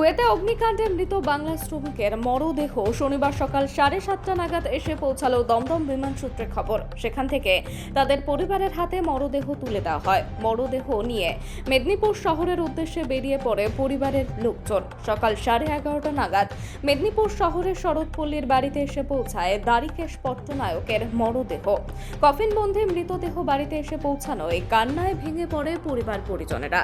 কুয়েতে অগ্নিকাণ্ডে মৃত বাংলা শ্রমিকের মরদেহ শনিবার সকাল সাড়ে সাতটা নাগাদ এসে পৌঁছালো দমদম বিমান সূত্রে খবর। সেখান থেকে তাদের পরিবারের হাতে মরদেহ তুলে দেওয়া হয়। মরদেহ নিয়ে মেদিনীপুর শহরের উদ্দেশ্যে বেরিয়ে পড়ে পরিবারের লোকজন। সকাল সাড়ে এগারোটা নাগাদ মেদিনীপুর শহরের শরৎপল্লীর বাড়িতে এসে পৌঁছায় দ্বারিকেশ পট্টনায়কের মরদেহ। কফিনবন্দি মৃতদেহ বাড়িতে এসে পৌঁছানোয় কান্নায় ভেঙে পড়ে পরিবার পরিজনেরা।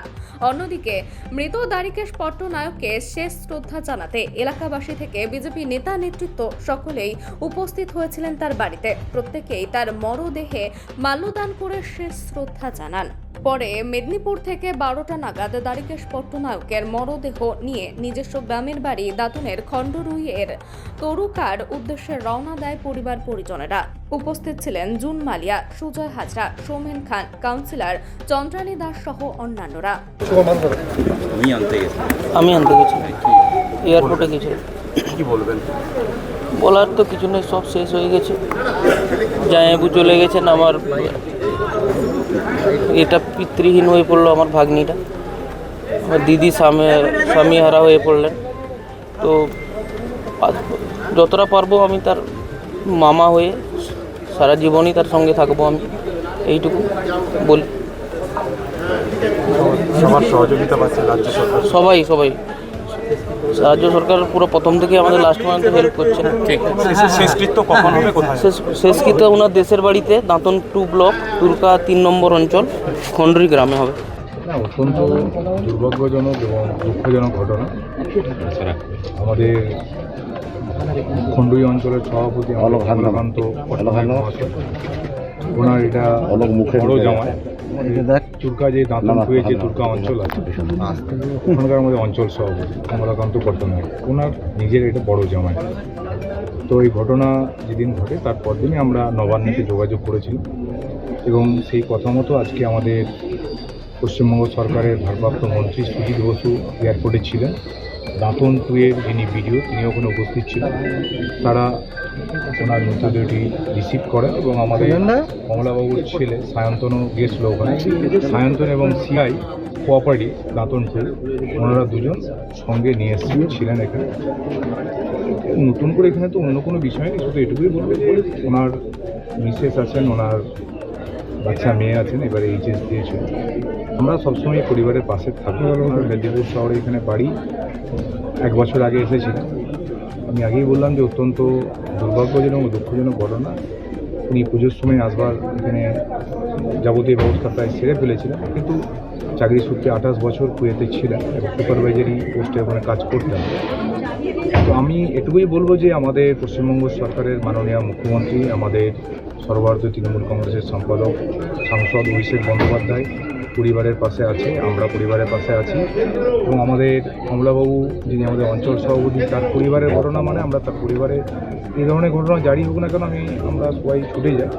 অন্যদিকে মৃত দ্বারিকেশ পট্টনায়ককে শেষ শ্রদ্ধা জানাতে এলাকাবাসী থেকে বিজেপি নেতা নেতৃত্ব সকলেই উপস্থিত হয়েছিলেন তার বাড়িতে। প্রত্যেকেই তার মরদেহে মাল্যদান করে শেষ শ্রদ্ধা জানান। পরে মেদিনীপুর থেকে বারোটা নাগাদ দ্বারিকেশ পট্টনায়কের মরদেহ নিয়ে নিজস্ব গ্রামের বাড়ি দাতুনের খণ্ডরুইয়ের তরুকার উদ্দেশ্যে রওনা দেয় পরিবার পরিজনেরা। উপস্থিত ছিলেন জুন মালিয়া সুজয় হাজরা সৌমেন খান কাউন্সিলর চন্দ্রানী দাস সহ অন্যান্যরা। আমি আনতে গেছি। আমি আনতে গেছি। এয়ারপোর্টে গেছি। কি বলবেন? বলার তো কিছু নেই সব শেষ হয়ে গেছে। জায়াবু চলে গেছেন আমার এটা পিতৃহীন হয়ে পড়ল আমার ভাগ্নিটা। আমার দিদি স্বামী স্বামী হারা হয়ে পড়লেন। তো যতটা পারব আমি তার মামা হয়ে সারা জীবনই তার সঙ্গে থাকব আমি এইটুকু বলি। সবার সহযোগিতা পাচ্ছে রাজ্য সরকার। সবাই সবাই। রাজ্য সরকার পুরো প্রথম থেকে আমাদের লাস্ট পর্যন্ত হেল্প করছে। শেষকৃত্য কখন হবে কোথায়? শেষ শেষকৃত ওনার দেশের বাড়িতে দাঁতন টু ব্লক তুরকা তিন নম্বর অঞ্চল খন্ডরি গ্রামে হবে। না অত্যন্ত দুর্ভাগ্যজনক এবং দুঃখজনক ঘটনা। আমাদের খণ্ডুই অঞ্চলের সভাপতি মহাশয় ওনার এটা বড় জামাই তুর্কা যে দাঁতন হয়ে যে তুর্কা অঞ্চল আছে ওখানকার আমাদের অঞ্চল সভাপতি কমলাকান্ত পট্টনায়ক ওনার নিজের এটা বড় জামাই তো এই ঘটনা যেদিন ঘটে তার পরদিনই আমরা নবান্নতে যোগাযোগ করেছিলাম এবং সেই কথা মতো আজকে আমাদের পশ্চিমবঙ্গ সরকারের ভারপ্রাপ্ত মন্ত্রী সুজিত বসু এয়ারপোর্টে ছিলেন দাঁতন টুয়ের যিনি ভিডিও তিনি ওখানে উপস্থিত ছিলেন। তারা ওনার মৃতদেহটি রিসিভ করেন এবং আমাদের কমলাবাবুর ছেলে সায়ন্তনও গিয়েছিল ওখানে। সায়ন্তন এবং সিআই কোঅপারেটিভ দাঁতন টু ওনারা দুজন সঙ্গে নিয়ে এসেছিলেন ছিলেন এখানে। নতুন করে এখানে তো অন্য কোনো বিষয় নেই শুধু এটুকুই বলব ওনার মিসেস আছেন ওনার বাচ্চা মেয়ে আছেন, এবারে এইচএস দিয়েছেন আমরা সবসময় পরিবারের পাশে থাকি। মেদিনীপুর শহরে এখানে বাড়ি। এক বছর আগে এসেছিলেন আমি আগেই বললাম যে অত্যন্ত দুর্ভাগ্যজনক ও দুঃখজনক ঘটনা। উনি পুজোর সময় আসবার এখানে যাবতীয় ব্যবস্থা প্রায় সেরে ফেলেছিলেন। কিন্তু চাকরি সূত্রে আঠাশ বছর কুয়েতে ছিলেন এবং সুপারভাইজারি পোস্টে ওখানে কাজ করতেন। তো আমি এটুকুই বলব যে আমাদের পশ্চিমবঙ্গ সরকারের মাননীয় মুখ্যমন্ত্রী, আমাদের সর্বভারতীয় তৃণমূল কংগ্রেসের সম্পাদক, সাংসদ অভিষেক বন্দ্যোপাধ্যায় পরিবারের পাশে আছে, আমরা পরিবারের পাশে আছি। এবং আমাদের কমলাবাবু, যিনি আমাদের অঞ্চল সভাপতি, তার পরিবারের ঘটনা মানে আমরা তার পরিবারে এই ধরনের ঘটনা জারি হোক না কেন আমি, আমরা সবাই ছুটে যাই।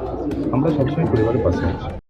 আমরা সবসময় পরিবারের পাশে আছি।